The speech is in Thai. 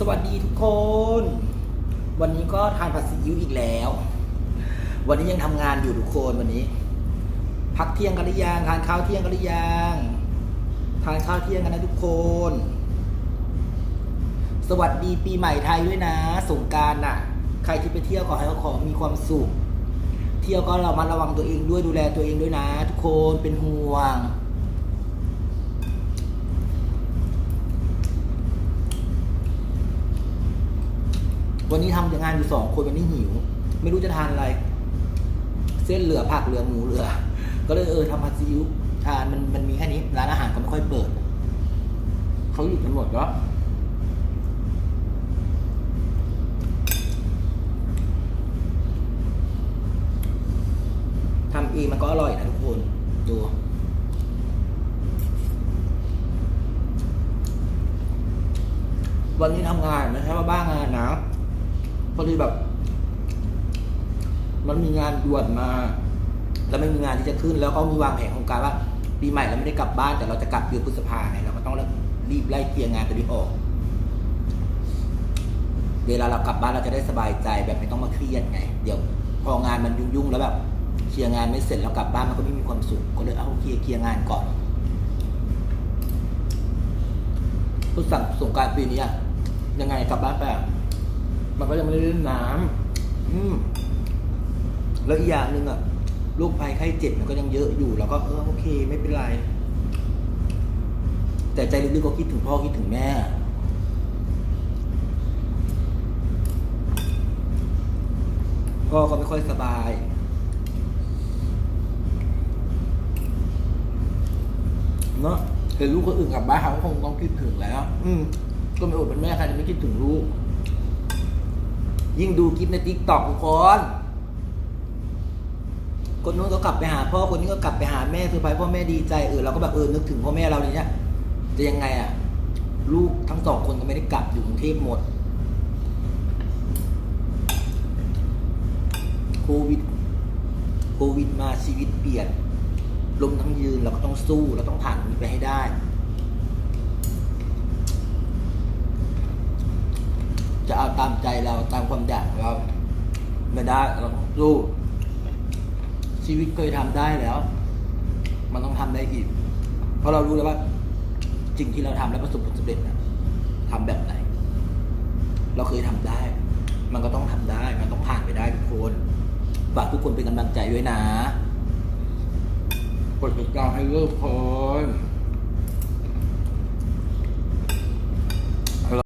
สวัสดีทุกคน วันนี้ก็ทานผัดซีอิ๊วอีกแล้ว วันนี้ยังทำงานอยู่ทุกคนวันนี้ พักเที่ยงกันหรือยังทานข้าวเที่ยงกันหรือยังทานข้าวเที่ยงกันนะทุกคน สวัสดีปีใหม่ไทยด้วยนะ สงการน่ะ ใครที่ไปเที่ยวขอให้เขาขอมีความสุข เที่ยวก็เรามาระวังตัวเองด้วยดูแลตัวเองด้วยนะ ทุกคนเป็นห่วง วันนี้ทำงานอยู่สองคนวันนี้หิว ไม่รู้จะทานอะไร เส้นเหลือผักเหลือหมูเหลือ ก็เลยเออทำผัดซีอิ๊วทานมันมันมีแค่นี้ ร้านอาหารก็ไม่ค่อยเปิดเขาหยุดกันหมดแล้วทำเองมันก็อร่อยนะทุกคนดูวันนี้ทำงานไม่ใช่ว่าบ้างานนะ พอดีแบบ มันมีงานด่วนมา แล้วไม่มีงานที่จะขึ้น แล้วก็มีวางแผนโครงการว่า ปีใหม่เราไม่ได้กลับบ้าน แต่เราจะกลับเดือนพฤษภาไงเราก็ต้องรีบไล่เคลียร์งานตัวนี้ออก เวลาเรากลับบ้านเราจะได้สบายใจแบบไม่ต้องมาเครียดไง เดี๋ยว พองานมันยุ่งๆแล้วแบบเคลียร์งานไม่เสร็จแล้วกลับบ้านมันก็ไม่มีความสุขก็เลยเอาเคลียร์เคลียร์งานก่อนผู้สั่งสงการปีนี้ยังไงกลับบ้านไปอะ มันก็ยังไม่ได้เล่นน้ำอืมแล้วอีกอย่างหนึ่งอะโรคภัยไข้เจ็บมันก็ยังเยอะอยู่ แล้วก็เออโอเค ไม่เป็นไร แต่ใจลึกๆก็คิดถึงพ่อคิดถึงแม่ พ่อก็ไม่ค่อยสบาย เนาะเห็นลูกคนอื่นกลับบ้านเขาก็คงต้องคิดถึงแล้ว อืมก็ไม่อดเป็นแม่ใครจะไม่คิดถึงลูก ยิ่งดูคลิปในติ๊กต็อกทุกคนคนนู้นก็กลับไปหาพ่อคนนี้ก็กลับไปหาแม่คือไปพ่อแม่ดีใจเออเราก็แบบเออนึกถึงพ่อแม่เราเลยเนี่ยจะยังไงอะลูกทั้งสองคนก็ไม่ได้กลับอยู่กรุงเทพหมดโควิดโควิดมาชีวิตเปลี่ยนลมทั้งยืนเราก็ต้องสู้เราต้องผ่านมันไปให้ได้ จะเอา ตามใจเราตามความอยากของเราไม่ได้เราต้องสู้ชีวิตเคยทำได้แล้ว มันต้องทำได้อีก เพราะเรารู้แล้วว่าสิ่งที่เราทำแล้วประสบผลสำเร็จนะทำแบบไหน เราเคยทำได้ มันก็ต้องทำได้ มันต้องผ่านไปได้ทุกคนฝากทุกคนเป็นกำลังใจด้วยนะกดติดตามให้เลิกคน